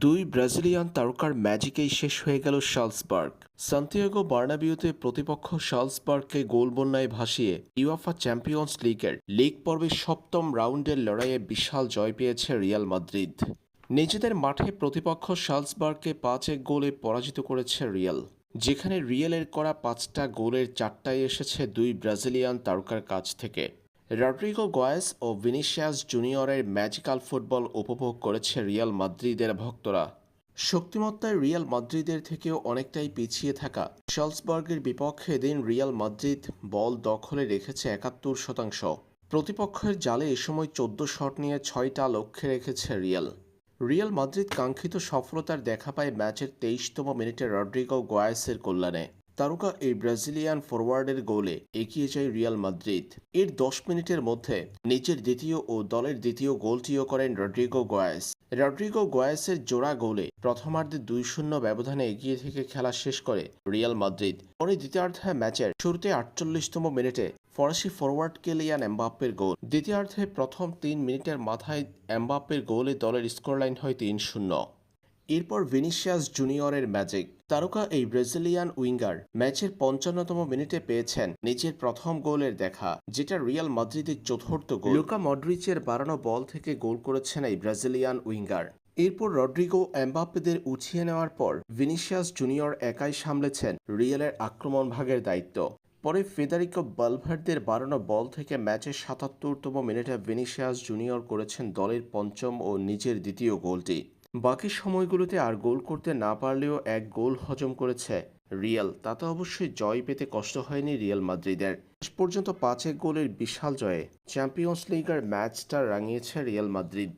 দুই ব্রাজিলিয়ান তারকার ম্যাজিকেই শেষ হয়ে গেল শালসবার্গ সান্তিয়াগো বার্নাবিউতে প্রতিপক্ষ শালসবার্গকে গোল বন্যায় ভাসিয়ে ইউএফা চ্যাম্পিয়ন্স লিগের লিগ পর্বের সপ্তম রাউন্ডের লড়াইয়ে বিশাল জয় পেয়েছে রিয়াল মাদ্রিদ। নিজেদের মাঠে প্রতিপক্ষ শালসবার্গকে পাঁচ এক গোলে পরাজিত করেছে রিয়াল, যেখানে রিয়ালের করা পাঁচটা গোলের চারটাই এসেছে দুই ব্রাজিলিয়ান তারকার কাছ থেকে। রড্রিগো গয়েস ও ভিনিসিয়াস জুনিয়রের ম্যাজিক্যাল ফুটবল উপভোগ করেছে রিয়াল মাদ্রিদের ভক্তরা। শক্তিমত্তায় রিয়াল মাদ্রিদের থেকেও অনেকটাই পিছিয়ে থাকা শালসবার্গের বিপক্ষে দিন রিয়াল মাদ্রিদ বল দখলে রেখেছে একাত্তর শতাংশ। প্রতিপক্ষের জালে এ সময় চোদ্দ শট নিয়ে ছয়টা লক্ষ্যে রেখেছে রিয়াল। রিয়াল মাদ্রিদ কাঙ্ক্ষিত সফলতার দেখা পায় ম্যাচের তেইশতম মিনিটে রড্রিগো গোয়াসের কল্যাণে। তারকা এই ব্রাজিলিয়ান ফরওয়ার্ডের গোলে এগিয়ে যায় রিয়াল মাদ্রিদ। এর দশ মিনিটের মধ্যে নিজের দ্বিতীয় ও দলের দ্বিতীয় গোলটিও করেন রড্রিগো গোয়াস। রড্রিগো গোয়াসের জোড়া গোলে প্রথমার্ধে দুই শূন্য ব্যবধানে এগিয়ে থেকে খেলা শেষ করে রিয়াল মাদ্রিদ। পরে দ্বিতীয়ার্ধে ম্যাচের শুরুতে আটচল্লিশতম মিনিটে ফরাসি ফরওয়ার্ড কেলিয়ান এমবাপ্পের গোল। দ্বিতীয়ার্ধে প্রথম তিন মিনিটের মাথায় এমবাপ্পের গোলে দলের স্কোরলাইন হয় তিন শূন্য। এরপর ভিনিসিয়াস জুনিয়রের ম্যাজিক। তারকা এই ব্রাজিলিয়ান উইঙ্গার ম্যাচের পঞ্চান্নতম মিনিটে পেয়েছেন নিজের প্রথম গোলের দেখা, যেটা রিয়াল মাদ্রিদের চতুর্থ গোল। লুকা মডরিচের বাড়ানো বল থেকে গোল করেছেন এই ব্রাজিলিয়ান উইঙ্গার। এরপর রড্রিগো এমবাপ্পেদের উঠিয়ে নেওয়ার পর ভিনিসিয়াস জুনিয়র একাই সামলেছেন রিয়ালের আক্রমণ ভাগের দায়িত্ব। পরে ফেদারিকো বালভার্দের বাড়ানো বল থেকে ম্যাচের সাতাত্তরতম মিনিটে ভিনিসিয়াস জুনিয়র করেছেন দলের পঞ্চম ও নিজের দ্বিতীয় গোলটি। বাকি সময়গুলোতে আর গোল করতে না পারলেও এক গোল হজম করেছে রিয়াল। তাতে অবশ্যই জয় পেতে কষ্ট হয়নি রিয়াল মাদ্রিদের। শেষ পর্যন্ত পাঁচ এক গোলের বিশাল জয়ে চ্যাম্পিয়ন্স লিগার ম্যাচটা রাঙিয়েছে রিয়াল মাদ্রিদ।